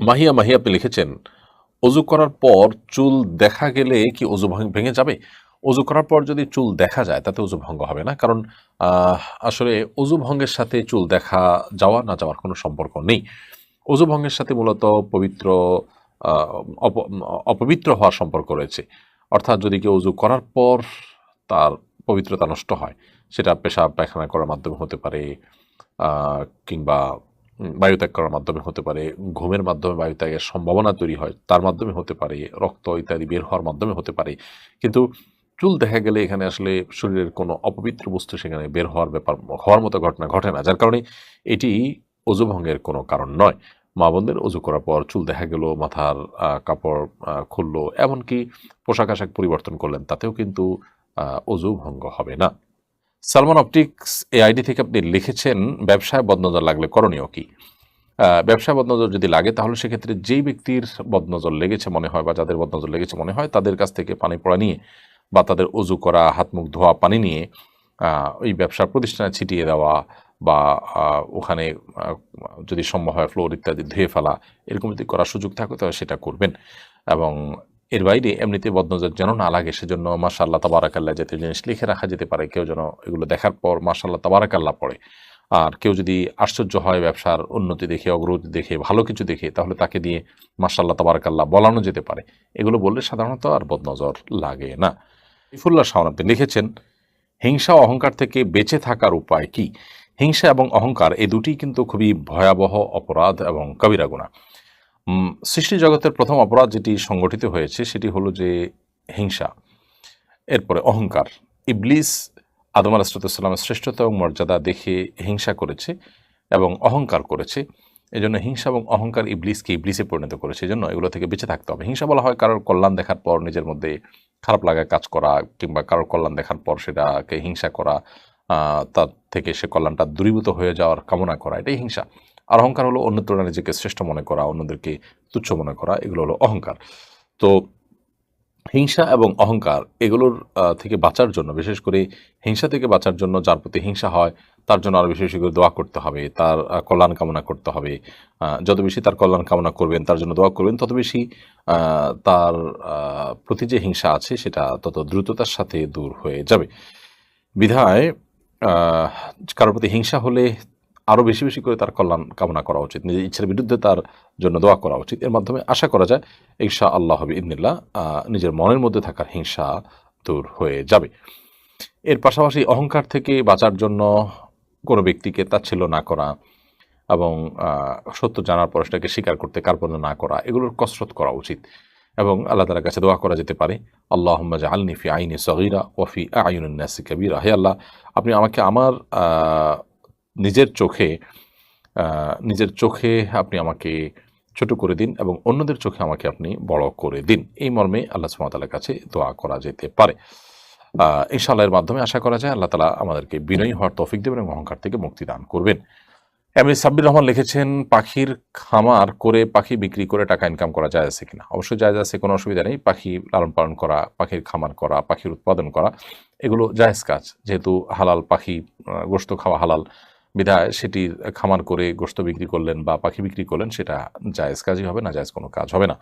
মাহিয়া মাহিয়া আপনি লিখেছেন, অজু করার পর চুল দেখা গেলে কি অজু ভাঙ- যাবে? অজু করার পর যদি চুল দেখা যায়, তাতে অজু ভঙ্গ হবে না। কারণ আসলে অজু ভঙ্গের সাথে চুল দেখা যাওয়া না যাওয়ার কোনো সম্পর্ক নেই। অজু ভঙ্গের সাথে মূলত পবিত্র অপ- অপবিত্র হওয়ার সম্পর্ক রয়েছে। অর্থাৎ যদি কেউ অজু করার পর তার পবিত্রতা নষ্ট হয়, সেটা পেশাব পায়খানা করার মাধ্যমে হতে পারে কিংবা বায়ুত্যাগ করার মাধ্যমে হতে পারে, ঘুমের মাধ্যমে বায়ুত্যাগের সম্ভাবনা তৈরি হয়, তার মাধ্যমে হতে পারে, রক্ত ইত্যাদি বের হওয়ার মাধ্যমে হতে পারে। কিন্তু চুল দেখা গেলে এখানে আসলে শরীরের কোনো অপবিত্র বস্তু সেখানে বের হওয়ার ব্যাপার, হওয়ার মতো ঘটনা ঘটে না, যার কারণে এটি অজু ভঙ্গের কোনো কারণ নয়। মা বোনদের অজু করার পর চুল দেখা গেল, মাথার কাপড় খুললো, এমনকি পোশাক আশাক পরিবর্তন করলেন, তাতেও কিন্তু অজু ভঙ্গ হবে না। সালমান অপটিক্স এই আইডি থেকে আপনি লিখেছেন, ব্যবসায় বদনজর লাগলে করণীয় কি? ব্যবসায় বদনজর যদি লাগে, তাহলে সেক্ষেত্রে যেই ব্যক্তির বদনজর লেগেছে মনে হয় বা যাদের বদনজর লেগেছে মনে হয়, তাদের কাছ থেকে পানি পড়া নিয়ে বা তাদের অজু করা, হাত মুখ ধোয়া, পানি নিয়ে ওই ব্যবসার প্রতিষ্ঠানে ছিটিয়ে দেওয়া বা ওখানে যদি সম্ভব হয় ফ্লোর ইত্যাদি ধুয়ে ফেলা, এরকম যদি করার সুযোগ থাকে, তাহলে সেটা করবেন। এবং এর বাইরে এমনিতে বদনজর যেন না লাগে, সেজন্য মাশাল্লাহ তাবারাকাল্লাহ জাতীয় জিনিস লিখে রাখা যেতে পারে। কেউ যেন এগুলো দেখার পর মাশাল্লাহ তাবারাকাল্লাহ পড়ে। আর কেউ যদি আশ্চর্য হয় ব্যবসার উন্নতি দেখে, অগ্রগতি দেখে, ভালো কিছু দেখে, তাহলে তাকে দিয়ে মাশাল্লাহ তাবারাকাল্লাহ বলানো যেতে পারে। এগুলো বললে সাধারণত আর বদনজর লাগে না। ইফুল্লাহ শাহন লিখেছেন, হিংসা অহংকার থেকে বেঁচে থাকার উপায় কি? হিংসা এবং অহংকার এই দুটি কিন্তু খুবই ভয়াবহ অপরাধ এবং কবিরা গুণা সৃষ্টি জগতের প্রথম অপরাধ যেটি সংগঠিত হয়েছে, সেটি হলো যে হিংসা, এরপরে অহংকার। ইবলিস আদম আলাহিসামের শ্রেষ্ঠতা এবং মর্যাদা দেখে হিংসা করেছে এবং অহংকার করেছে। এজন্য হিংসা এবং অহংকার ইবলিসকে ইবলিসে পরিণত করেছে। এজন্য এগুলো থেকে বেঁচে থাকতে হবে। হিংসা বলা হয় কারোর কল্যাণ দেখার পর নিজের মধ্যে খারাপ লাগা কাজ করা কিংবা কারোর কল্যাণ দেখার পর সেটাকে হিংসা করা তার থেকে সে কল্যাণটা দূরীভূত হয়ে যাওয়ার কামনা করা, এটাই হিংসা। আর অহংকার হলো অন্য তুলনায় নিজেকে শ্রেষ্ঠ মনে করা, অন্যদেরকে তুচ্ছ মনে করা, এগুলো হলো অহংকার। তো হিংসা এবং অহংকার এগুলোর থেকে বাঁচার জন্য, বিশেষ করে হিংসা থেকে বাঁচার জন্য যার প্রতি হিংসা হয়, তার জন্য আরও বেশি বেশি করে দোয়া করতে হবে, তার কল্যাণ কামনা করতে হবে। যত বেশি তার কল্যাণ কামনা করবেন, তার জন্য দোয়া করবেন, তত বেশি তার প্রতি যে হিংসা আছে, সেটা তত দ্রুততার সাথে দূর হয়ে যাবে। বিধায় কারোর প্রতি হিংসা হলে আরও বেশি বেশি করে তার কল্যাণ কামনা করা উচিত, নিজের ইচ্ছার বিরুদ্ধে তার জন্য দোয়া করা উচিত। এর মাধ্যমে আশা করা যায় ঈশা আল্লাহ হবে ইদনিল্লাহ নিজের মনের মধ্যে থাকার হিংসা দূর হয়ে যাবে। এর পাশাপাশি অহংকার থেকে বাঁচার জন্য কোনো ব্যক্তিকে তাচ্ছিল্য না করা এবং সত্য জানার পর সেটাকে স্বীকার করতে কার্পণ্য না করা, এগুলোর কসরত করা উচিত এবং আল্লাহ তালার কাছে দোয়া করা যেতে পারে আল্লাহ আলনি ফি আইনি সগিরা ওফি আইনুন্নাসি কবিরা। হে আল্লাহ, আপনি আমাকে আমার নিজের চোখে নিজের চোখে আপনি আমাকে ছোট করে দিন এবং অন্যদের চোখে আমাকে আপনি বড় করে দিন। এই মর্মে আল্লাহ সুমতালার কাছে দোয়া করা যেতে পারে। ইনশাআল্লাহ এর মাধ্যমে আশা করা যায় আল্লাহ তালা আমাদেরকে বিনয়ী হওয়ার তফিক দেবেন এবং অহংকার থেকে মুক্তি দান করবেন। এমনি সাব্বির রহমান লিখেছেন, পাখির খামার করে পাখি বিক্রি করে টাকা ইনকাম করা যায় আছে কিনা? অবশ্যই জায়জ আছে, কোনো অসুবিধা নেই। পাখি লালন পালন করা, পাখির খামার করা, পাখির উৎপাদন করা, এগুলো জায়েজ কাজ। যেহেতু হালাল পাখি গোস্ত খাওয়া হালাল বিধায় সেটির খামার করে গোস্ত বিক্রি করলেন বা পাখি বিক্রি করলেন, সেটা জায়েজ কাজই হবে না, জায়েজ কোনো কাজ হবে না।